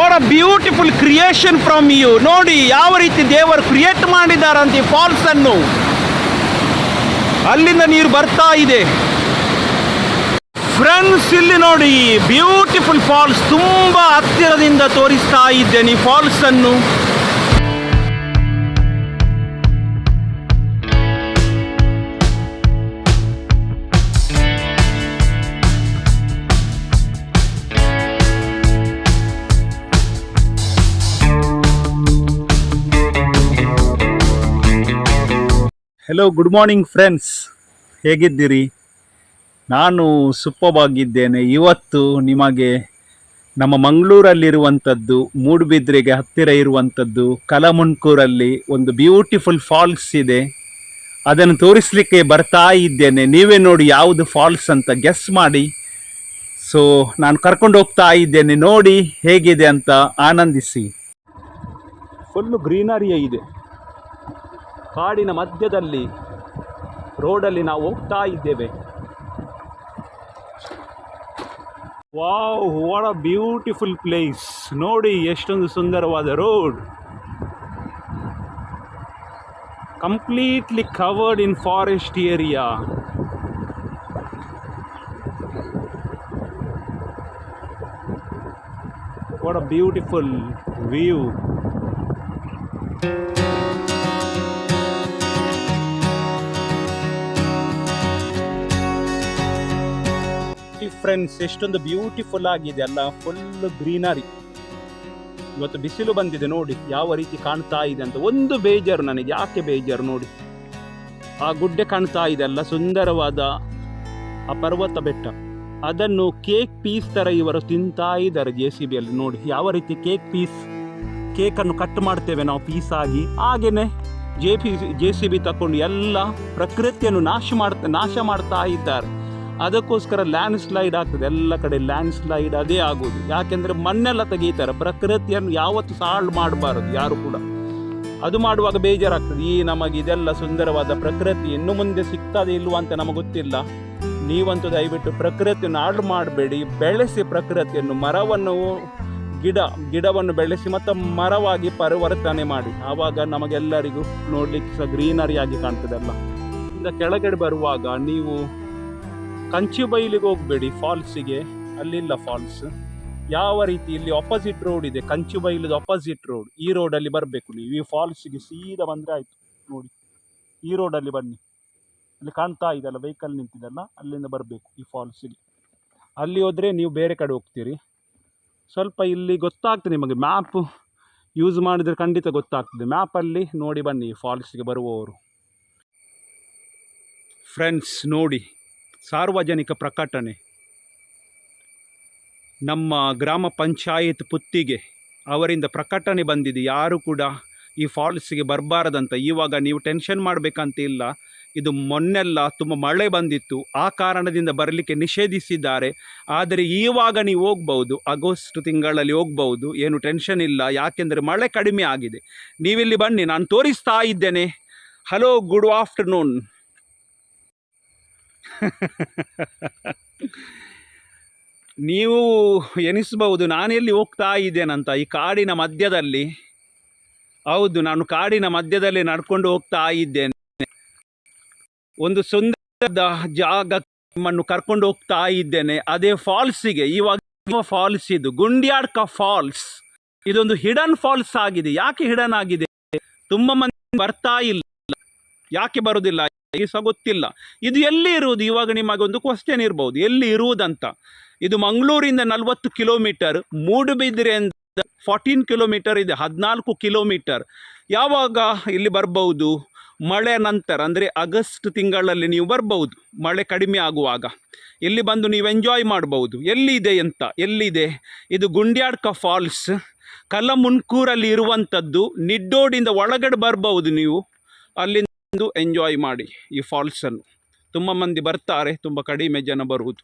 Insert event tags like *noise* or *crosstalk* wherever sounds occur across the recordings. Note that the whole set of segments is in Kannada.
What a beautiful creation from you ನೋಡಿ, ಯಾವ ರೀತಿ ದೇವರು ಕ್ರಿಯೇಟ್ ಅಂತ ಈ ಫಾಲ್ಸ್ ಅನ್ನು. ಅಲ್ಲಿಂದ ನೀರು ಬರ್ತಾ ಇದೆ. ಫ್ರೆಂಡ್ಸ್ ಇಲ್ಲಿ ನೋಡಿ ಬ್ಯೂಟಿಫುಲ್ ಫಾಲ್ಸ್ ತುಂಬಾ ಹತ್ತಿರದಿಂದ ತೋರಿಸ್ತಾ ಇದ್ದೇನೆ ಫಾಲ್ಸ್ ಅನ್ನು. ಹೆಲೋ ಗುಡ್ ಮಾರ್ನಿಂಗ್ ಫ್ರೆಂಡ್ಸ್ ಹೇಗಿದ್ದೀರಿ? ನಾನು ಸುಪ್ಪವಾಗಿದ್ದೇನೆ ಇವತ್ತು ನಿಮಗೆ ನಮ್ಮ ಮಂಗಳೂರಲ್ಲಿರುವಂಥದ್ದು, ಮೂಡುಬಿದ್ರೆಗೆ ಹತ್ತಿರ ಇರುವಂಥದ್ದು ಕಲಮುಣ್ಕೂರಲ್ಲಿ ಒಂದು ಬ್ಯೂಟಿಫುಲ್ ಫಾಲ್ಸ್ ಇದೆ. ಅದನ್ನು ತೋರಿಸಲಿಕ್ಕೆ ಬರ್ತಾ ಇದ್ದೇನೆ. ನೀವೇ ನೋಡಿ ಯಾವುದು ಫಾಲ್ಸ್ ಅಂತ ಗೆಸ್ ಮಾಡಿ. ಸೊ ನಾನು ಕರ್ಕೊಂಡು ಹೋಗ್ತಾ ಇದ್ದೇನೆ. ನೋಡಿ ಹೇಗಿದೆ ಅಂತ ಆನಂದಿಸಿ. ಫುಲ್ಲು ಗ್ರೀನರಿಯೇ ಇದೆ. ಕಾಡಿನ ಮಧ್ಯದಲ್ಲಿ, ರೋಡಲ್ಲಿ ನಾವು ಹೋಗ್ತಾ ಇದ್ದೇವೆ. Wow what a beautiful place ನೋಡಿ, ಎಷ್ಟೊಂದು ಸುಂದರವಾದ road. Completely covered in forest area what a beautiful view friends ಎಷ್ಟೊಂದು ಬ್ಯೂಟಿಫುಲ್ ಆಗಿದೆ ಅಲ್ಲ ಫುಲ್ ಗ್ರೀನರಿ ಇವತ್ತು ಬಿಸಿಲು ಬಂದಿದೆ ನೋಡಿ, ಯಾವ ರೀತಿ ಕಾಣ್ತಾ ಇದೆ ಅಂತ. ಒಂದು ಬೇಜಾರು ನನಗೆ, ಯಾಕೆ ಬೇಜಾರು ನೋಡಿ? ಆ ಗುಡ್ಡೆ ಕಾಣ್ತಾ ಇದೆ ಅಲ್ಲ, ಸುಂದರವಾದ ಆ ಪರ್ವತ ಬೆಟ್ಟ. ಅದನ್ನು ಕೇಕ್ ಪೀಸ್ ತರ ಇವರು ತಿಂತಾ ಇದ್ದಾರೆ ಜೆ ಸಿ ಬಿಯಲ್ಲಿ ನೋಡಿ, ಯಾವ ರೀತಿ ಕೇಕ್ ಪೀಸ್ ಕೇಕನ್ನು ಕಟ್ ಮಾಡ್ತೇವೆ ನಾವು ಪೀಸ್ ಆಗಿ. ಹಾಗೇನೆ J P J C B ತಕೊಂಡು ಎಲ್ಲ ಪ್ರಕೃತಿಯನ್ನು ನಾಶ ಮಾಡ್ತಾ ನಾಶ ಮಾಡ್ತಾ ಇದ್ದಾರೆ. ಅದಕ್ಕೋಸ್ಕರ ಲ್ಯಾಂಡ್ ಸ್ಲೈಡ್ ಆಗ್ತದೆ. ಎಲ್ಲ ಕಡೆ ಲ್ಯಾಂಡ್ ಸ್ಲೈಡ್ ಅದೇ ಆಗೋದು. ಯಾಕೆಂದ್ರೆ ಮಣ್ಣೆಲ್ಲ ತೆಗೀತಾರೆ ಪ್ರಕೃತಿಯನ್ನು ಯಾವತ್ತು ಹಾಳು ಮಾಡಬಾರದು, ಯಾರು ಕೂಡ. ಅದು ಮಾಡುವಾಗ ಬೇಜಾರಾಗ್ತದೆ. ಈ ನಮಗೆ ಇದೆಲ್ಲ ಸುಂದರವಾದ ಪ್ರಕೃತಿ ಇನ್ನು ಮುಂದೆ ಸಿಗ್ತದೆ ಇಲ್ವಾ ಅಂತ ನಮಗೆ ಗೊತ್ತಿಲ್ಲ. ನೀವಂತೂ ದಯವಿಟ್ಟು ಪ್ರಕೃತಿಯನ್ನು ಹಾಳು ಮಾಡಬೇಡಿ. ಬೆಳೆಸಿ ಪ್ರಕೃತಿಯನ್ನು, ಮರವನ್ನು, ಗಿಡ, ಗಿಡವನ್ನು ಬೆಳೆಸಿ ಮತ್ತು ಮರವಾಗಿ ಪರಿವರ್ತನೆ ಮಾಡಿ. ಆವಾಗ ನಮಗೆಲ್ಲರಿಗೂ ನೋಡಲಿಕ್ಕೆ ಸಹ ಗ್ರೀನರಿಯಾಗಿ ಕಾಣ್ತದಲ್ಲ. ಇಂದ ಕೆಳಗಡೆ ಬರುವಾಗ ನೀವು ಕಂಚಿ ಬೈಲಿಗೆ ಹೋಗಬೇಡಿ ಫಾಲ್ಸಿಗೆ ಅಲ್ಲಿಲ್ಲ ಫಾಲ್ಸ್ ಯಾವ ರೀತಿ ಇಲ್ಲಿ ಅಪೋಸಿಟ್ ರೋಡ್ ಇದೆ, ಕಂಚಿ ಬೈಲದ ಅಪೋಸಿಟ್ ರೋಡ್ ಈ ರೋಡಲ್ಲಿ ಬರಬೇಕು ನೀವು. ಈ ಫಾಲ್ಸಿಗೆ ಸೀದಾ ಬಂದರೆ ಆಯಿತು, ನೋಡಿ. ಈ ರೋಡಲ್ಲಿ ಬನ್ನಿ. ಅಲ್ಲಿ ಕಾಣ್ತಾ ಇದೆಲ್ಲ ವೆಹಿಕಲ್ ನಿಂತಿದೆಲ್ಲ, ಅಲ್ಲಿಂದ ಬರಬೇಕು ಈ ಫಾಲ್ಸಿಗೆ ಅಲ್ಲಿ ಹೋದರೆ ನೀವು ಬೇರೆ ಕಡೆ ಹೋಗ್ತೀರಿ. ಸ್ವಲ್ಪ ಇಲ್ಲಿ ಗೊತ್ತಾಗ್ತದೆ ನಿಮಗೆ ಮ್ಯಾಪ್ ಯೂಸ್ ಮಾಡಿದರೆ ಖಂಡಿತ ಗೊತ್ತಾಗ್ತದೆ. ಮ್ಯಾಪಲ್ಲಿ ನೋಡಿ ಬನ್ನಿ ಫಾಲ್ಸಿಗೆ ಬರುವವರು. ಫ್ರೆಂಡ್ಸ್ ನೋಡಿ. ಸಾರ್ವಜನಿಕ ಪ್ರಕಟಣೆ. ನಮ್ಮ ಗ್ರಾಮ ಪಂಚಾಯತ್ ಪುತ್ತಿಗೆ ಅವರಿಂದ ಪ್ರಕಟಣೆ ಬಂದಿದೆ. ಯಾರು ಕೂಡ ಈ ಫಾಲ್ಸ್ಗೆ ಬರಬಾರದಂತ. ಇವಾಗ ನೀವು ಟೆನ್ಷನ್ ಮಾಡಬೇಕಂತ ಇಲ್ಲ. ಇದು ಮೊನ್ನೆಲ್ಲ ತುಂಬ ಮಳೆ ಬಂದಿತ್ತು. ಆ ಕಾರಣದಿಂದ ಬರಲಿಕ್ಕೆ ನಿಷೇಧಿಸಿದ್ದಾರೆ. ಆದರೆ ಇವಾಗ ನೀವು ಹೋಗ್ಬೋದು ಆಗಸ್ಟ್ ತಿಂಗಳಲ್ಲಿ ಹೋಗ್ಬೋದು ಏನು ಟೆನ್ಷನ್ ಇಲ್ಲ. ಯಾಕೆಂದರೆ ಮಳೆ ಕಡಿಮೆ ಆಗಿದೆ. ನೀವಿಲ್ಲಿ ಬನ್ನಿ. ನಾನು ತೋರಿಸ್ತಾ ಇದ್ದೇನೆ. ಹಲೋ ಗುಡ್ ಆಫ್ಟರ್ನೂನ್ *laughs* ನೀವು ಎನಿಸಬಹುದು, ನಾನು ಎಲ್ಲಿ ಹೋಗ್ತಾ ಇದ್ದೇನಂತ ಈ ಕಾಡಿನ ಮಧ್ಯದಲ್ಲಿ. ಹೌದು, ನಾನು ಕಾಡಿನ ಮಧ್ಯದಲ್ಲಿ ನಡ್ಕೊಂಡು ಹೋಗ್ತಾ ಇದ್ದೇನೆ. ಒಂದು ಸುಂದರದ ಜಾಗ ಕರ್ಕೊಂಡು ಹೋಗ್ತಾ ಇದ್ದೇನೆ. ಅದೇ ಫಾಲ್ಸಿಗೆ ಇವಾಗ ಫಾಲ್ಸ್ ಇದು, ಗುಂಡ್ಯಾಡ್ಕ ಫಾಲ್ಸ್. ಇದೊಂದು ಹಿಡನ್ ಫಾಲ್ಸ್ ಆಗಿದೆ. ಯಾಕೆ ಹಿಡನ್ ಆಗಿದೆ? ತುಂಬ ಮಂದಿ ಬರ್ತಾ ಇಲ್ಲ. ಯಾಕೆ ಬರುವುದಿಲ್ಲ ಈ ಸಹ ಗೊತ್ತಿಲ್ಲ. ಇದು ಎಲ್ಲಿ ಇರುವುದು? ಇವಾಗ ನಿಮಗೆ ಒಂದು ಕ್ವಶನ್ ಇರ್ಬೋದು. ಎಲ್ಲಿ ಇರುವುದಂತ? ಇದು ಮಂಗಳೂರಿಂದ ನಲವತ್ತು ಕಿಲೋಮೀಟರ್ ಮೂಡುಬಿದಿರೆಯಿಂದ ಫಾರ್ಟೀನ್ ಕಿಲೋಮೀಟರ್ ಇದೆ, ಹದಿನಾಲ್ಕು ಕಿಲೋಮೀಟರ್ ಯಾವಾಗ ಇಲ್ಲಿ ಬರ್ಬೋದು? ಮಳೆ ನಂತರ, ಅಂದರೆ ಆಗಸ್ಟ್ ತಿಂಗಳಲ್ಲಿ ನೀವು ಬರ್ಬೋದು, ಮಳೆ ಕಡಿಮೆ ಆಗುವಾಗ. ಇಲ್ಲಿ ಬಂದು ನೀವು ಎಂಜಾಯ್ ಮಾಡ್ಬೋದು. ಎಲ್ಲಿದೆ ಅಂತ? ಎಲ್ಲಿದೆ? ಇದು ಗುಂಡ್ಯಾಡ್ಕ ಫಾಲ್ಸ್ ಕಲ್ಲಮುನ್ಕೂರಲ್ಲಿ ಇರುವಂಥದ್ದು ನಿಡ್ಡೋಡಿಂದ ಒಳಗಡೆ ಬರ್ಬೋದು ನೀವು. ಅಲ್ಲಿಂದ ಬಂದು ಎಂಜಾಯ್ ಮಾಡಿ ಈ ಫಾಲ್ಸನ್ನು ತುಂಬ ಮಂದಿ ಬರ್ತಾರೆ ತುಂಬ ಕಡಿಮೆ ಜನ ಬರುವುದು.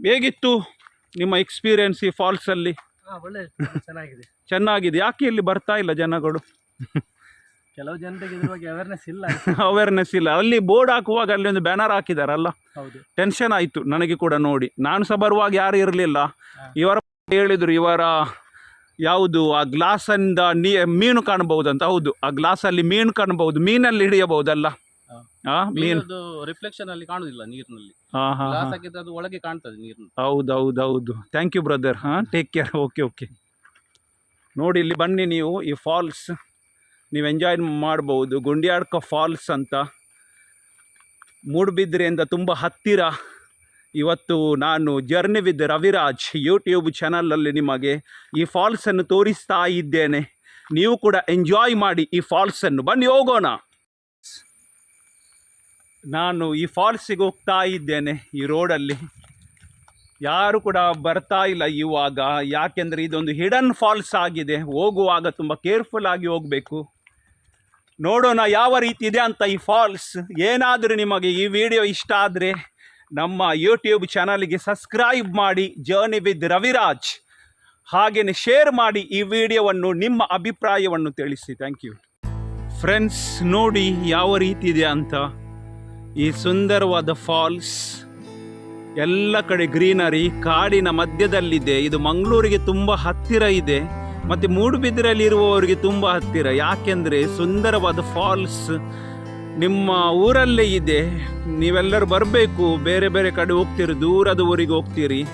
ಹೇಗಿತ್ತು ನಿಮ್ಮ ಎಕ್ಸ್ಪೀರಿಯನ್ಸ್ ಈ ಫಾಲ್ಸಲ್ಲಿ ಒಳ್ಳೆ ಚೆನ್ನಾಗಿದೆ. ಚೆನ್ನಾಗಿದೆ. ಯಾಕೆ ಇಲ್ಲಿ ಬರ್ತಾ ಇಲ್ಲ ಜನಗಳು? ಕೆಲವು ಜನರಿಗೆ ಇದ್ರ ಬಗ್ಗೆ ಅವೇರ್ನೆಸ್ ಇಲ್ಲ. *laughs* ಅವೇರ್ನೆಸ್ ಇಲ್ಲ. ಅಲ್ಲಿ ಬೋರ್ಡ್ ಹಾಕುವಾಗ ಅಲ್ಲಿ ಒಂದು ಬ್ಯಾನರ್ ಹಾಕಿದಾರಲ್ಲ? ಹೌದು. ಟೆನ್ಷನ್ ಆಯಿತು ನನಗೆ ಕೂಡ ನೋಡಿ. ನಾನು ಸಹ ಬರುವಾಗ ಯಾರು ಇರಲಿಲ್ಲ. ಇವರ ಹೇಳಿದರು ಇವರ ಯಾವುದು? ಆ ಗ್ಲಾಸಿಂದ ನೀ ಮೀನು ಅಂತ ಹೌದು. ಆ ಗ್ಲಾಸಲ್ಲಿ ಮೀನು ಕಾಣಬಹುದು ಮೀನಲ್ಲಿ ಹಿಡಿಯಬಹುದಲ್ಲ? ಮೀನು. ರಿಫ್ಲೆಕ್ಷನ್ ಅಲ್ಲಿ ಕಾಣುದಿಲ್ಲ ನೀರಿನಲ್ಲಿ. ಅದು ಒಳಗೆ ಕಾಣ್ತದೆ ಹೌದು ಹೌದು ಥ್ಯಾಂಕ್ ಯು ಬ್ರದರ್ ಹಾಂ ಟೇಕ್ ಕೇರ್ ಓಕೆ ಓಕೆ ನೋಡಿ ಇಲ್ಲಿ ಬನ್ನಿ ನೀವು ಈ ಫಾಲ್ಸ್ ನೀವು ಎಂಜಾಯ್ ಮಾಡ್ಬೋದು ಗುಂಡಿಯಾಡ್ಕ ಫಾಲ್ಸ್ ಅಂತ. ಮೂಡುಬಿದ್ರೆಯಿಂದ ತುಂಬ ಹತ್ತಿರ. ಇವತ್ತು ನಾನು ಜರ್ನಿ ವಿತ್ ರವಿರಾಜ್ ಯೂಟ್ಯೂಬ್ ಚಾನಲಲ್ಲಿ ನಿಮಗೆ ಈ ಫಾಲ್ಸನ್ನು ತೋರಿಸ್ತಾ ಇದ್ದೇನೆ. ನೀವು ಕೂಡ ಎಂಜಾಯ್ ಮಾಡಿ ಈ ಫಾಲ್ಸನ್ನು ಬನ್ನಿ ಹೋಗೋಣ. ನಾನು ಈ ಫಾಲ್ಸಿಗೆ ಹೋಗ್ತಾ ಇದ್ದೇನೆ ಈ ರೋಡಲ್ಲಿ ಯಾರು ಕೂಡ ಬರ್ತಾ ಇಲ್ಲ ಇವಾಗ. ಯಾಕೆಂದರೆ ಇದೊಂದು ಹಿಡನ್ ಫಾಲ್ಸ್ ಆಗಿದೆ. ಹೋಗುವಾಗ ತುಂಬ ಕೇರ್ಫುಲ್ ಆಗಿ ಹೋಗಬೇಕು. ನೋಡೋಣ ಯಾವ ರೀತಿ ಇದೆ ಅಂತ ಈ ಫಾಲ್ಸ್ ಏನಾದರೂ ನಿಮಗೆ ಈ ವಿಡಿಯೋ ಇಷ್ಟ ಆದರೆ ನಮ್ಮ ಯೂಟ್ಯೂಬ್ ಚಾನಲ್ಗೆ ಸಬ್ಸ್ಕ್ರೈಬ್ ಮಾಡಿ ಜರ್ನಿ ವಿತ್ ರವಿರಾಜ್. ಹಾಗೆಯೇ ಶೇರ್ ಮಾಡಿ ಈ ವಿಡಿಯೋವನ್ನು, ನಿಮ್ಮ ಅಭಿಪ್ರಾಯವನ್ನು ತಿಳಿಸಿ. ಥ್ಯಾಂಕ್ ಯು ಫ್ರೆಂಡ್ಸ್ ನೋಡಿ ಯಾವ ರೀತಿ ಇದೆ ಅಂತ. ಈ ಸುಂದರವಾದ ಫಾಲ್ಸ್ ಎಲ್ಲ ಕಡೆ ಗ್ರೀನರಿ ಕಾಡಿನ ಮಧ್ಯದಲ್ಲಿದೆ. ಇದು ಮಂಗಳೂರಿಗೆ ತುಂಬ ಹತ್ತಿರ ಇದೆ. ಮತ್ತು ಮೂಡುಬಿದಿರೆಯಲ್ಲಿರುವವರಿಗೆ ತುಂಬ ಹತ್ತಿರ. ಯಾಕೆಂದರೆ ಸುಂದರವಾದ ಫಾಲ್ಸ್ ನಿಮ್ಮ ಊರಲ್ಲೇ ಇದೆ. ನೀವೆಲ್ಲರೂ ಬರಬೇಕು. ಬೇರೆ ಬೇರೆ ಕಡೆ ಹೋಗ್ತೀರಿ. ದೂರದ ಊರಿಗೆ ಹೋಗ್ತೀರಿ.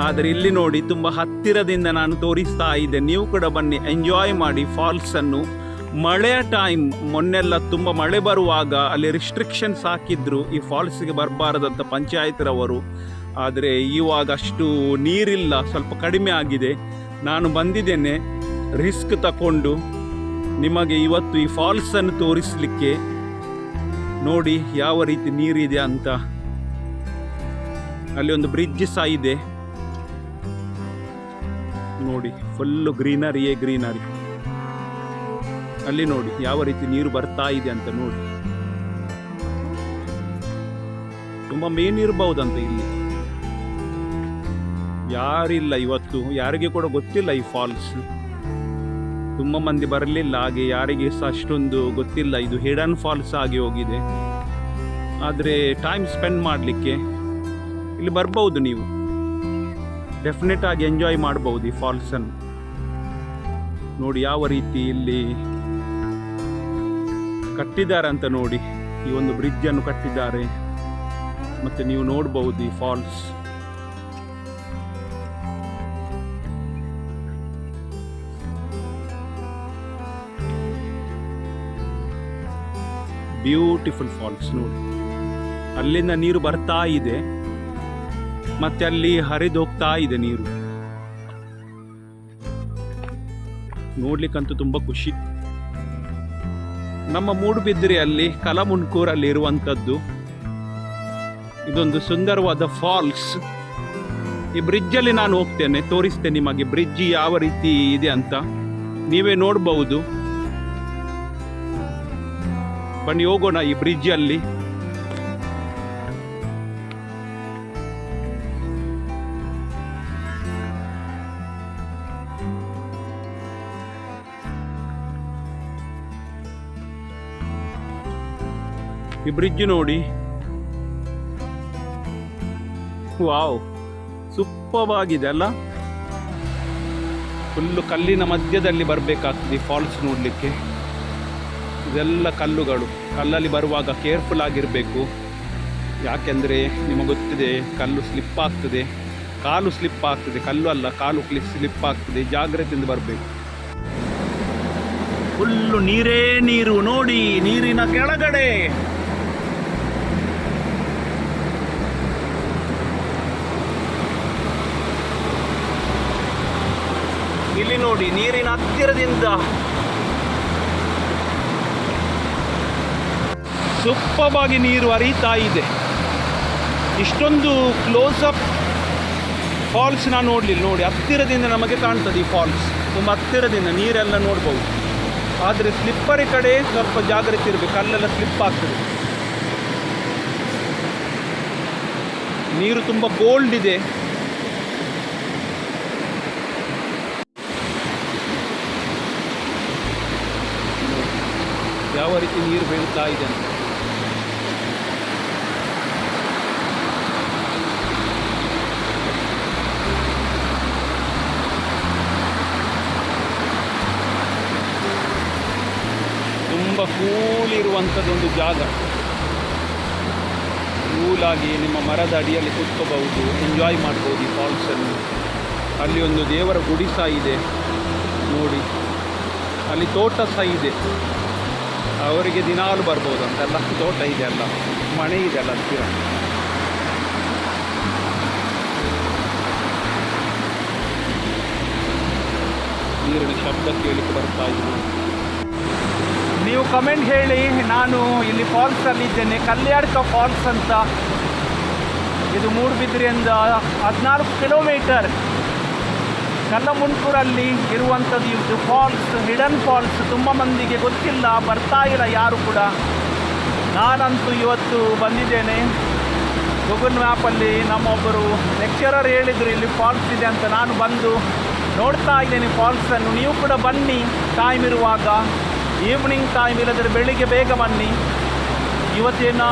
ಆದರೆ ಇಲ್ಲಿ ನೋಡಿ, ತುಂಬ ಹತ್ತಿರದಿಂದ ನಾನು ತೋರಿಸ್ತಾ ಇದ್ದೆ. ನೀವು ಕೂಡ ಬನ್ನಿ ಎಂಜಾಯ್ ಮಾಡಿ ಫಾಲ್ಸನ್ನು ಮಳೆಯ ಟೈಮ್ ಮೊನ್ನೆಲ್ಲ ತುಂಬ ಮಳೆ ಬರುವಾಗ ಅಲ್ಲಿ ರಿಸ್ಟ್ರಿಕ್ಷನ್ಸ್ ಹಾಕಿದ್ರು ಈ ಫಾಲ್ಸಿಗೆ ಬರಬಾರದಂತ ಪಂಚಾಯತ್ರವರು. ಆದರೆ ಇವಾಗ ಅಷ್ಟು ನೀರಿಲ್ಲ, ಸ್ವಲ್ಪ ಕಡಿಮೆ ಆಗಿದೆ. ನಾನು ಬಂದಿದ್ದೇನೆ. ರಿಸ್ಕ್ ತಗೊಂಡು ನಿಮಗೆ ಇವತ್ತು ಈ ಫಾಲ್ಸನ್ನು ತೋರಿಸಲಿಕ್ಕೆ ನೋಡಿ ಯಾವ ರೀತಿ ನೀರಿದೆ ಅಂತ. ಅಲ್ಲಿ ಒಂದು ಬ್ರಿಡ್ಜ್ ಸಹ ಇದೆ. ನೋಡಿ ಫುಲ್ಲು ಗ್ರೀನರಿಯೇ ಗ್ರೀನರಿ ಅಲ್ಲಿ ನೋಡಿ ಯಾವ ರೀತಿ ನೀರು ಬರ್ತಾ ಇದೆ ಅಂತ ನೋಡಿ. ತುಂಬಾ ಮೇನಿರ್ಬಹುದಂತ ಇಲ್ಲಿ. ಯಾರಿಲ್ಲ ಇವತ್ತು, ಯಾರಿಗೆ ಕೂಡ ಗೊತ್ತಿಲ್ಲ ಈ ಫಾಲ್ಸ್ ತುಂಬ ಮಂದಿ ಬರಲಿಲ್ಲ, ಹಾಗೆ ಯಾರಿಗೆ ಸಹ ಅಷ್ಟೊಂದು ಗೊತ್ತಿಲ್ಲ. ಇದು ಹಿಡನ್ ಫಾಲ್ಸ್ ಆಗಿ ಹೋಗಿದೆ. ಆದರೆ ಟೈಮ್ ಸ್ಪೆಂಡ್ ಮಾಡಲಿಕ್ಕೆ ಇಲ್ಲಿ ಬರ್ಬೋದು ನೀವು. ಡೆಫಿನೆಟ್ ಆಗಿ ಎಂಜಾಯ್ ಮಾಡ್ಬೋದು ಈ ಫಾಲ್ಸನ್ನು ನೋಡಿ, ಯಾವ ರೀತಿ ಇಲ್ಲಿ ಕಟ್ಟಿದ್ದಾರೆ ಅಂತ ನೋಡಿ. ಈ ಒಂದು ಬ್ರಿಡ್ಜನ್ನು ಕಟ್ಟಿದ್ದಾರೆ. ಮತ್ತು ನೀವು ನೋಡಬಹುದು ಈ ಫಾಲ್ಸ್ ಬ್ಯೂಟಿಫುಲ್ ಫಾಲ್ಸ್ ನೋಡಿ. ಅಲ್ಲಿಂದ ನೀರು ಬರ್ತಾ ಇದೆ. ಮತ್ತೆ ಅಲ್ಲಿ ಹರಿದು ಹೋಗ್ತಾ ಇದೆ ನೀರು. ನೋಡ್ಲಿಕ್ಕಂತೂ ತುಂಬಾ ಖುಷಿ. ನಮ್ಮ ಮೂಡುಬಿದ್ರೆಯಲ್ಲಿ ಕಲಮುಣ್ಕೂರಲ್ಲಿ ಇರುವಂಥದ್ದು. ಇದೊಂದು ಸುಂದರವಾದ ಫಾಲ್ಸ್. ಈ ಬ್ರಿಡ್ಜಲ್ಲಿ ನಾನು ಹೋಗ್ತೇನೆ, ತೋರಿಸ್ತೇನೆ ನಿಮಗೆ. ಬ್ರಿಡ್ಜ್ ಯಾವ ರೀತಿ ಇದೆ ಅಂತ. ನೀವೇ ನೋಡಬಹುದು ಬನ್ನಿ, ಹೋಗೋಣ ಈ ಬ್ರಿಡ್ಜ್ ಅಲ್ಲಿ. ಈ ಬ್ರಿಡ್ಜ್ ನೋಡಿ. ವಾವ್ ಸೂಪರ್ ಆಗಿದೆ ಅಲ್ಲ? ಫುಲ್ಲು ಕಲ್ಲಿನ ಮಧ್ಯದಲ್ಲಿ ಬರಬೇಕಾಗ್ತದೆ ಫಾಲ್ಸ್ ನೋಡಲಿಕ್ಕೆ. ಇದೆಲ್ಲ ಕಲ್ಲುಗಳು. ಕಲ್ಲಲ್ಲಿ ಬರುವಾಗ ಕೇರ್ಫುಲ್ ಆಗಿರಬೇಕು. ಯಾಕೆಂದರೆ ನಿಮಗೆ ಗೊತ್ತಿದೆ, ಕಲ್ಲು ಸ್ಲಿಪ್ ಆಗ್ತದೆ. ಕಾಲು ಸ್ಲಿಪ್ ಆಗ್ತದೆ. ಕಲ್ಲು ಅಲ್ಲ, ಕಾಲು ಸ್ಲಿಪ್ ಆಗ್ತದೆ. ಜಾಗ್ರತೆಯಿಂದ ಬರಬೇಕು. ಫುಲ್ಲು ನೀರೇ ನೀರು. ನೋಡಿ, ನೀರಿನ ಕೆಳಗಡೆ. ಇಲ್ಲಿ ನೋಡಿ, ನೀರಿನ ಹತ್ತಿರದಿಂದ ಸೂಪರ್ವಾಗಿ ನೀರು ಹರಿತಾ ಇದೆ. ಇಷ್ಟೊಂದು ಕ್ಲೋಸ್ ಅಪ್ ಫಾಲ್ಸ್ ನಾನು ನೋಡಲಿಲ್ಲ. ನೋಡಿ, ಹತ್ತಿರದಿಂದ ನಮಗೆ ಕಾಣ್ತದೆ ಈ ಫಾಲ್ಸ್ ತುಂಬ ಹತ್ತಿರದಿಂದ ನೀರೆಲ್ಲ ನೋಡ್ಬೋದು. ಆದರೆ ಸ್ಲಿಪ್ಪರಿ ಕಡೆ ಸ್ವಲ್ಪ ಜಾಗ್ರತೆ ಇರಬೇಕು. ಅಲ್ಲೆಲ್ಲ ಸ್ಲಿಪ್ ಆಗ್ತದೆ. ನೀರು ತುಂಬ ಗೋಲ್ಡ್ ಇದೆ. ಯಾವ ರೀತಿ ನೀರು ಬೀಳ್ತಾ ಇದೆ ಅಂತ. ಇರುವಂಥದ್ದೊಂದು ಜಾಗ. ಕೂಲಾಗಿ ನಿಮ್ಮ ಮರದ ಅಡಿಯಲ್ಲಿ ಕೂತ್ಕೋಬಹುದು ಎಂಜಾಯ್ ಮಾಡ್ಬೋದು ಈ ಫಾಲ್ಸನ್ನು ಅಲ್ಲಿ ಒಂದು ದೇವರ ಗುಡಿ ಸಹ ಇದೆ, ನೋಡಿ. ಅಲ್ಲಿ ತೋಟ ಸಹ ಇದೆ. ಅವರಿಗೆ ದಿನಾಲು ಬರ್ಬೋದು ಅಂತೆಲ್ಲ, ತೋಟ ಇದೆ ಅಲ್ಲ, ಮನೆ ಇದೆ ಅಲ್ಲ ಹತ್ತಿರ. ನೀರಿನ ಶಬ್ದ ಕೇಳಿಕೆ ಬರ್ತಾ ಇದೆ. ನೀವು ಕಮೆಂಟ್ ಹೇಳಿ, ನಾನು ಇಲ್ಲಿ ಫಾಲ್ಸಲ್ಲಿ ಇದ್ದೇನೆ ಕಲ್ಯಾಡ್ಕ ಫಾಲ್ಸ್ ಅಂತ. ಇದು ಮೂಡುಬಿದ್ರೆಯಿಂದ ಹದಿನಾಲ್ಕು ಕಿಲೋಮೀಟರ್ ಕಲ್ಲಮುಂಟೂರಲ್ಲಿ ಇರುವಂಥದ್ದು ಇದು ಫಾಲ್ಸ್ ಹಿಡನ್ ಫಾಲ್ಸ್ ತುಂಬ ಮಂದಿಗೆ ಗೊತ್ತಿಲ್ಲ, ಬರ್ತಾ ಇಲ್ಲ ಯಾರು ಕೂಡ. ನಾನಂತೂ ಇವತ್ತು ಬಂದಿದ್ದೇನೆ. ಗೂಗಲ್ ಮ್ಯಾಪಲ್ಲಿ ನಮ್ಮೊಬ್ಬರು ಲೆಕ್ಚರರ್ ಹೇಳಿದರು, ಇಲ್ಲಿ ಫಾಲ್ಸ್ ಇದೆ ಅಂತ. ನಾನು ಬಂದು ನೋಡ್ತಾ ಇದ್ದೇನೆ ಫಾಲ್ಸನ್ನು ನೀವು ಕೂಡ ಬನ್ನಿ ಟೈಮ್ ಇರುವಾಗ. ಈವ್ನಿಂಗ್ ಟೈಮ್ ಇಲ್ಲದ್ರೆ ಬೆಳಿಗ್ಗೆ ಬೇಗ ಬನ್ನಿ. ಇವತ್ತೇನ?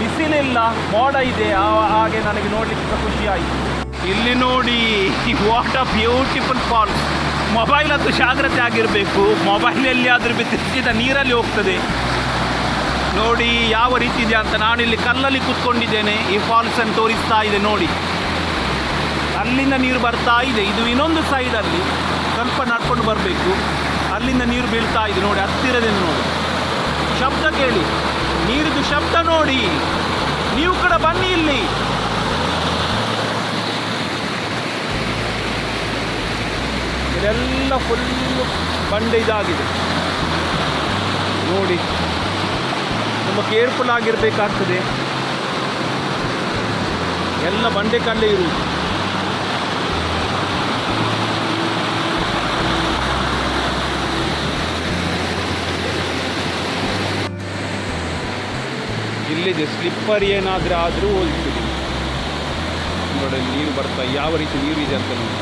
ಬಿಸಿಲಿಲ್ಲ, ಮೋಡ ಇದೆ. ಹಾಗೆ ನನಗೆ ನೋಡಲಿಕ್ಕೆ ಖುಷಿ ಆಯಿತು. ಇಲ್ಲಿ ನೋಡಿ what a beautiful falls mobile ಅದು ಜಾಗ್ರತೆ ಆಗಿರಬೇಕು. ಮೊಬೈಲ್ ಎಲ್ಲಿಯಾದರೂ ಬಿಸಿದ ನೀರಲ್ಲಿ ಹೋಗ್ತದೆ. ನೋಡಿ, ಯಾವ ರೀತಿ ಇದೆ ಅಂತ ನಾನು ಇಲ್ಲಿ ಕಲ್ಲಲ್ಲಿ ಕೂತ್ಕೊಂಡಿದ್ದೇನೆ. ಈ ಫಾಲ್ಸ್ ಅನ್ನು ತೋರಿಸ್ತಾ ಇದೆ, ನೋಡಿ. ಅಲ್ಲಿಂದ ನೀರು ಬರ್ತಾ ಇದೆ. ಇದು ಇನ್ನೊಂದು ಸೈಡಲ್ಲಿ ಸ್ವಲ್ಪ ನಡ್ಕೊಂಡು ಬರಬೇಕು. ಅಲ್ಲಿಂದ ನೀರು ಬೀಳ್ತಾ ಇದೆ ನೋಡಿ ಹತ್ತಿರದಿಂದ ನೋಡಿ. ಶಬ್ದ ಕೇಳಿ. ನೀರಿದು ಶಬ್ದ ನೋಡಿ. ನೀವು ಕೂಡ ಬನ್ನಿ ಇಲ್ಲಿ. ಇದೆಲ್ಲ ಫುಲ್ಲು ಬಂಡೆ ಇದಾಗಿದೆ. ನೋಡಿ, ತುಂಬ ಕೇರ್ಫುಲ್ ಆಗಿರಬೇಕಾಗ್ತದೆ. ಎಲ್ಲ ಬಂಡೆ ಕಲ್ಲೇ ಇರುವುದು. ಇಲ್ಲಿದೆ. ಸ್ಲಿಪ್ಪರ್ ಏನಾದರೂ ಆದರೂ ಹೋಲ್ತೀವಿ ನೋಡಿ, ನೀರು ಬರ್ತಾ ಯಾವ ರೀತಿ ನೀರು ಇದೆ ಅಂತ ನೋಡಿ.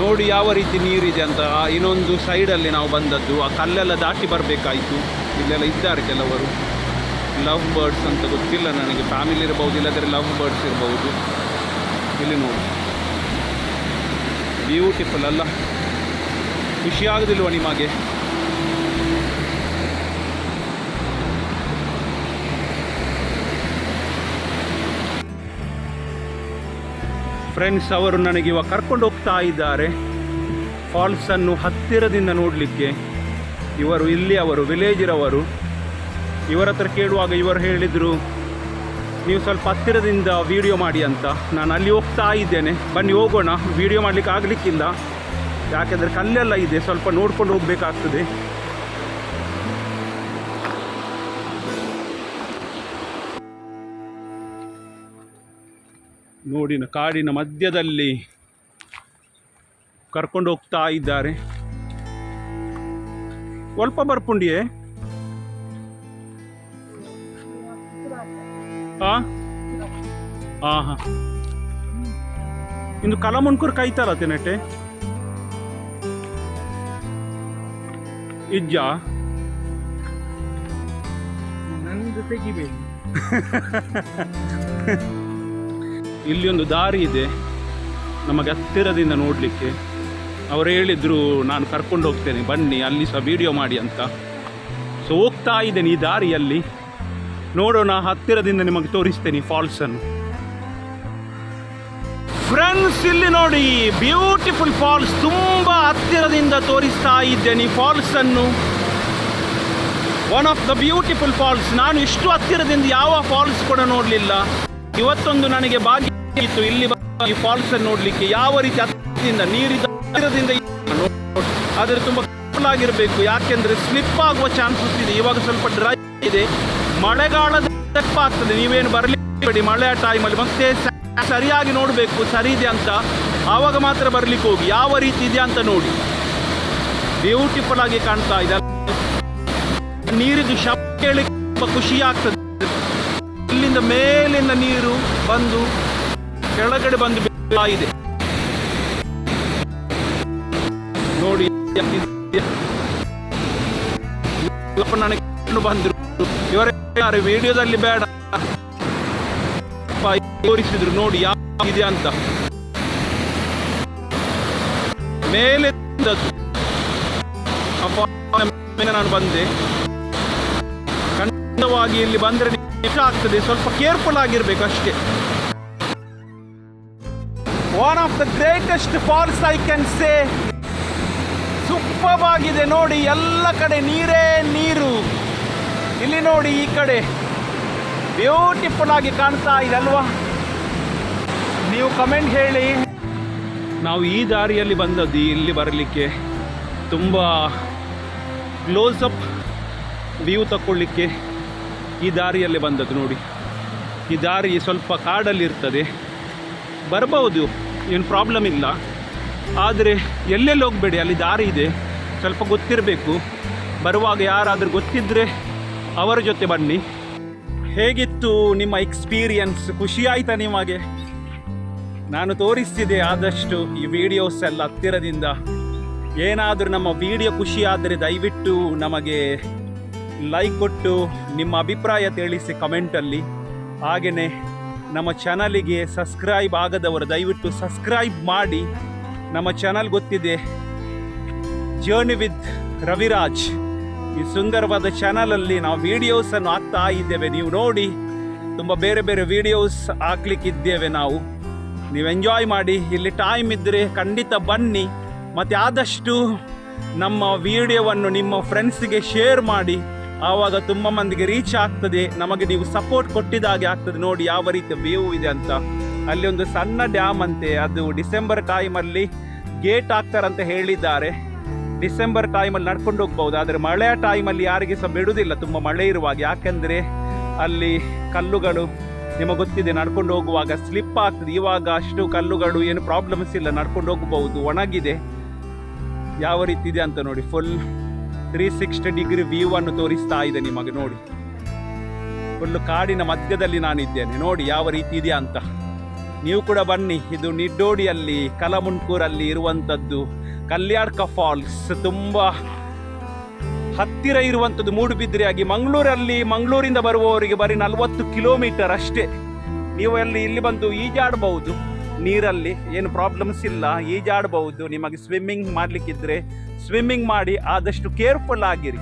ನೋಡಿ ಯಾವ ರೀತಿ ನೀರಿದೆ ಅಂತ. ಇನ್ನೊಂದು ಸೈಡಲ್ಲಿ ನಾವು ಬಂದದ್ದು, ಆ ಕಲ್ಲೆಲ್ಲ ದಾಟಿ ಬರಬೇಕಾಯಿತು. ಇಲ್ಲೆಲ್ಲ ಇದ್ದಾರೆ ಕೆಲವರು. ಲವ್ ಬರ್ಡ್ಸ್ ಅಂತ ಗೊತ್ತಿಲ್ಲ ನನಗೆ. ಫ್ಯಾಮಿಲಿ ಇರಬಹುದು ಇಲ್ಲದ್ರೆ ಲವ್ ಬರ್ಡ್ಸ್ ಇರಬಹುದು. ಇಲ್ಲಿ ನೋಡಿ. ಬ್ಯೂಟಿಫುಲ್ ಅಲ್ಲ. ಖುಷಿಯಾಗೋದಿಲ್ವ ನಿಮಗೆ? ಫ್ರೆಂಡ್ಸ್ ಅವರು ನನಗೆ ಇವಾಗ ಕರ್ಕೊಂಡು ಹೋಗ್ತಾ ಇದ್ದಾರೆ. ಫಾಲ್ಸನ್ನು ಹತ್ತಿರದಿಂದ ನೋಡಲಿಕ್ಕೆ. ಇವರು ಇಲ್ಲಿ, ಅವರು ವಿಲೇಜ್ ವಿಲೇಜಿರವರು ಇವರ ಹತ್ರ ಕೇಳುವಾಗ ಇವರು ಹೇಳಿದರು, ನೀವು ಸ್ವಲ್ಪ ಹತ್ತಿರದಿಂದ ವಿಡಿಯೋ ಮಾಡಿ ಅಂತ. ನಾನು ಅಲ್ಲಿ ಹೋಗ್ತಾ ಇದ್ದೇನೆ. ಬನ್ನಿ ಹೋಗೋಣ. ವಿಡಿಯೋ ಮಾಡಲಿಕ್ಕೆ ಆಗಲಿಕ್ಕಿಲ್ಲ. ಯಾಕೆಂದರೆ ಕಲ್ಲೆಲ್ಲ ಇದೆ. ಸ್ವಲ್ಪ ನೋಡ್ಕೊಂಡು ಹೋಗಬೇಕಾಗ್ತದೆ. ನೋಡಿನ ಕಾಡಿನ ಮಧ್ಯದಲ್ಲಿ ಕರ್ಕೊಂಡು ಹೋಗ್ತಾ ಇದ್ದಾರೆ. ಸ್ವಲ್ಪ ಬರ್ಪುಂಡಿಯೇ ಹಾ ಹಾ ಹಾ ಇಂದು ಕಲಮುನ್ಕೂರು ಕಾಯ್ತಲ್ಲ ತಿನ್ನಟ್ಟೆ ಇಜ್ಜ? ನಂದು ತೆಗಿಬೇಕು ಇಲ್ಲಿ ಒಂದು ದಾರಿ ಇದೆ. ನಮಗೆ ಹತ್ತಿರದಿಂದ ನೋಡಲಿಕ್ಕೆ. ಅವರು ಹೇಳಿದ್ರು ನಾನು ಕರ್ಕೊಂಡು ಹೋಗ್ತೇನೆ ಬನ್ನಿ ಅಲ್ಲಿ ಸಹ ವಿಡಿಯೋ ಮಾಡಿ ಅಂತ. ಸೊ ಹೋಗ್ತಾ ಇದ್ದೇನೆ ಈ ದಾರಿಯಲ್ಲಿ. ನೋಡೋಣ, ಹತ್ತಿರದಿಂದ ನಿಮಗೆ ತೋರಿಸ್ತೇನೆ ಫಾಲ್ಸನ್ನು. ಫ್ರೆಂಡ್ಸ್ ಇಲ್ಲಿ ನೋಡಿ ಬ್ಯೂಟಿಫುಲ್ ಫಾಲ್ಸ್ ತುಂಬ ಹತ್ತಿರದಿಂದ ತೋರಿಸ್ತಾ ಇದ್ದೇನೆ falls ಫಾಲ್ಸನ್ನು. One of the beautiful falls ನಾನು ಇಷ್ಟು ಹತ್ತಿರದಿಂದ ಯಾವ ಫಾಲ್ಸ್ ಕೂಡ ನೋಡಲಿಲ್ಲ. ಇವತ್ತೊಂದು ನನಗೆ ಭಾಗ್ಯ ಇಲ್ಲಿ ಈ ಫಾಲ್ಸ್ ಅನ್ನು ನೋಡಲಿಕ್ಕೆ. ಯಾವ ರೀತಿ ಹತ್ತಿರದಿಂದ ನೀರಿದ್ದ ಹತ್ತಿರದಿಂದ ಆದರೆ ತುಂಬ ಆಗಿರಬೇಕು. ಯಾಕೆಂದ್ರೆ ಸ್ಲಿಪ್ ಆಗುವ ಚಾನ್ಸಸ್ ಇದೆ. ಇವಾಗ ಸ್ವಲ್ಪ ಡ್ರೈ ಇದೆ. ಮಳೆಗಾಲದ ತಪ್ಪ ಆಗ್ತದೆ. ನೀವೇನು ಬರಲಿ ಮಳೆ ಟೈಮಲ್ಲಿ ಮತ್ತೆ ಸರಿಯಾಗಿ ನೋಡಬೇಕು, ಸರಿ ಇದೆ ಅಂತ. ಆವಾಗ ಮಾತ್ರ ಬರ್ಲಿಕ್ಕೆ ಹೋಗಿ. ಯಾವ ರೀತಿ ಇದೆ ಅಂತ ನೋಡಿ. ಬ್ಯೂಟಿಫುಲ್ ಆಗಿ ಕಾಣ್ತಾ ಇದೆ. ನೀರಿದು ಶಬ್ದ ಕೇಳಿ ತುಂಬ ಖುಷಿ ಆಗ್ತದೆ. ಇಲ್ಲಿಂದ ಮೇಲಿಂದ ನೀರು ಬಂದು ಕೆಳಗಡೆ ಬಂದು ಇದೆ. ನೋಡಿ ಬಂದ್ರು. ಇವರೇ ವಿಡಿಯೋದಲ್ಲಿ ಬೇಡ. ತೋರಿಸಿದ್ರು ನೋಡಿ ಯಾವ ಇದೆ ಅಂತ ಮೇಲೆ ನಾನು ಬಂದೆ. ಖಂಡಿತವಾಗಿ ಇಲ್ಲಿ ಬಂದ್ರೆ ಇಷ್ಟ ಆಗ್ತದೆ. ಸ್ವಲ್ಪ ಕೇರ್ಫುಲ್ ಆಗಿರ್ಬೇಕು ಅಷ್ಟೇ. One of the greatest falls I can say super ಆಗಿದೆ ನೋಡಿ, ಎಲ್ಲ ಕಡೆ ನೀರೇ ನೀರು. ಇಲ್ಲಿ ನೋಡಿ ಈ ಕಡೆ ಬ್ಯೂಟಿಫುಲ್ ಆಗಿ ಕಾಣ್ತಾ ಇದೆ ಅಲ್ವಾ ನೀವು ಕಮೆಂಟ್ ಹೇಳಿ. ನಾವು ಈ ದಾರಿಯಲ್ಲಿ ಬಂದದ್ದು ಇಲ್ಲಿ ಬರಲಿಕ್ಕೆ ತುಂಬ ಅಪ್ ವ್ಯೂ ತಗೊಳ್ಳಿಕ್ಕೆ ಈ ದಾರಿಯಲ್ಲಿ ಬಂದದ್ದು ನೋಡಿ. ಈ ದಾರಿ ಸ್ವಲ್ಪ ಕಾಡಲ್ಲಿ ಇರ್ತದೆ. ಬರ್ಬೋದು, ಏನು ಪ್ರಾಬ್ಲಮ್ ಇಲ್ಲ. ಆದರೆ ಎಲ್ಲೆಲ್ಲಿ ಹೋಗಬೇಡಿ, ಅಲ್ಲಿ ದಾರಿ ಇದೆ. ಸ್ವಲ್ಪ ಗೊತ್ತಿರಬೇಕು. ಬರುವಾಗ ಯಾರಾದರೂ ಗೊತ್ತಿದ್ದರೆ ಅವರ ಜೊತೆ ಬನ್ನಿ. ಹೇಗಿತ್ತು ನಿಮ್ಮ ಎಕ್ಸ್ಪೀರಿಯನ್ಸ್ ಖುಷಿ ಆಯ್ತಾ ನಿಮಗೆ? ನಾನು ತೋರಿಸ್ತಿದ್ದೆ ಆದಷ್ಟು ಈ ವಿಡಿಯೋಸ್ ಎಲ್ಲ ಹತ್ತಿರದಿಂದ. ಏನಾದರೂ ನಮ್ಮ ವಿಡಿಯೋ ಖುಷಿ ಆದರೆ ದಯವಿಟ್ಟು ನಮಗೆ ಲೈಕ್ ಕೊಟ್ಟು ನಿಮ್ಮ ಅಭಿಪ್ರಾಯ ತಿಳಿಸಿ ಕಮೆಂಟಲ್ಲಿ ಹಾಗೆಯೇ ನಮ್ಮ ಚಾನಲಿಗೆ ಸಬ್ಸ್ಕ್ರೈಬ್ ಆಗದವರು ದಯವಿಟ್ಟು ಸಬ್ಸ್ಕ್ರೈಬ್ ಮಾಡಿ. ನಮ್ಮ ಚಾನಲ್ ಗೊತ್ತಿದೆ. ಜರ್ನಿ ವಿತ್ ರವಿರಾಜ್ ಈ ಸುಂದರವಾದ ಚಾನಲಲ್ಲಿ ನಾವು ವಿಡಿಯೋಸನ್ನು ಹಾಕ್ತಾ ಇದ್ದೇವೆ. ನೀವು ನೋಡಿ, ತುಂಬ ಬೇರೆ ಬೇರೆ ವಿಡಿಯೋಸ್ ಹಾಕ್ಲಿಕ್ಕಿದ್ದೇವೆ ನಾವು. ನೀವು ಎಂಜಾಯ್ ಮಾಡಿ, ಇಲ್ಲಿ ಟೈಮ್ ಇದ್ದರೆ ಖಂಡಿತ ಬನ್ನಿ. ಮತ್ತು ಆದಷ್ಟು ನಮ್ಮ ವಿಡಿಯೋವನ್ನು ನಿಮ್ಮ ಫ್ರೆಂಡ್ಸಿಗೆ ಶೇರ್ ಮಾಡಿ. ಆವಾಗ ತುಂಬ ಮಂದಿಗೆ ರೀಚ್ ಆಗ್ತದೆ. ನಮಗೆ ನೀವು ಸಪೋರ್ಟ್ ಕೊಟ್ಟಿದ್ದಾಗೆ ಆಗ್ತದೆ. ನೋಡಿ, ಯಾವ ರೀತಿ ವ್ಯೂ ಇದೆ ಅಂತ. ಅಲ್ಲಿ ಒಂದು ಸಣ್ಣ ಡ್ಯಾಮ್ ಅಂತೆ. ಅದು ಡಿಸೆಂಬರ್ ಟೈಮಲ್ಲಿ ಗೇಟ್ ಆಗ್ತಾರಂತ ಹೇಳಿದ್ದಾರೆ. ಡಿಸೆಂಬರ್ ಟೈಮಲ್ಲಿ ನಡ್ಕೊಂಡು ಹೋಗ್ಬೋದು ಆದರೆ ಮಳೆಯ ಟೈಮಲ್ಲಿ ಯಾರಿಗೆ ಸಹ ಬಿಡುವುದಿಲ್ಲ. ತುಂಬ ಮಳೆ ಇರುವಾಗ. ಯಾಕೆಂದರೆ ಅಲ್ಲಿ ಕಲ್ಲುಗಳು ನಿಮಗೆ ಗೊತ್ತಿದೆ, ನಡ್ಕೊಂಡು ಹೋಗುವಾಗ ಸ್ಲಿಪ್ ಆಗ್ತದೆ. ಇವಾಗ ಅಷ್ಟು ಕಲ್ಲುಗಳು ಏನು ಪ್ರಾಬ್ಲಮ್ಸ್ ಇಲ್ಲ. ನಡ್ಕೊಂಡು ಹೋಗಬಹುದು. ಒಣಗಿದೆ. ಯಾವ ರೀತಿ ಇದೆ ಅಂತ ನೋಡಿ. Full three sixty degree view ಅನ್ನು ತೋರಿಸ್ತಾ ಇದೆ ನಿಮಗೆ ನೋಡಿ. ಫುಲ್ ಕಾಡಿನ ಮಧ್ಯದಲ್ಲಿ ನಾನಿದ್ದೇನೆ. ನೋಡಿ ಯಾವ ರೀತಿ ಇದೆ ಅಂತ. ನೀವು ಕೂಡ ಬನ್ನಿ. ಇದು ನಿಡ್ಡೋಡಿಯಲ್ಲಿ ಕಲಮುಂಡ್ಕೂರಲ್ಲಿ ಇರುವಂಥದ್ದು ಕಲ್ಯಾಡ್ಕ ಫಾಲ್ಸ್ ತುಂಬ ಹತ್ತಿರ ಇರುವಂಥದ್ದು ಮೂಡುಬಿದ್ರೆ ಆಗಿ ಮಂಗಳೂರಲ್ಲಿ, ಮಂಗಳೂರಿಂದ ಬರುವವರಿಗೆ ಬರೀ ನಲ್ವತ್ತು ಕಿಲೋಮೀಟರ್ ಅಷ್ಟೇ. ನೀವು ಅಲ್ಲಿ, ಇಲ್ಲಿ ಬಂದು ಈಜಾಡಬಹುದು ನೀರಲ್ಲಿ ಏನು ಪ್ರಾಬ್ಲಮ್ಸ್ ಇಲ್ಲ ಈಜಾಡಬಹುದು ನಿಮಗೆ ಸ್ವಿಮ್ಮಿಂಗ್ ಮಾಡಲಿಕ್ಕಿದ್ರೆ ಸ್ವಿಮ್ಮಿಂಗ್ ಮಾಡಿ ಆದಷ್ಟು ಕೇರ್ಫುಲ್ ಆಗಿರಿ.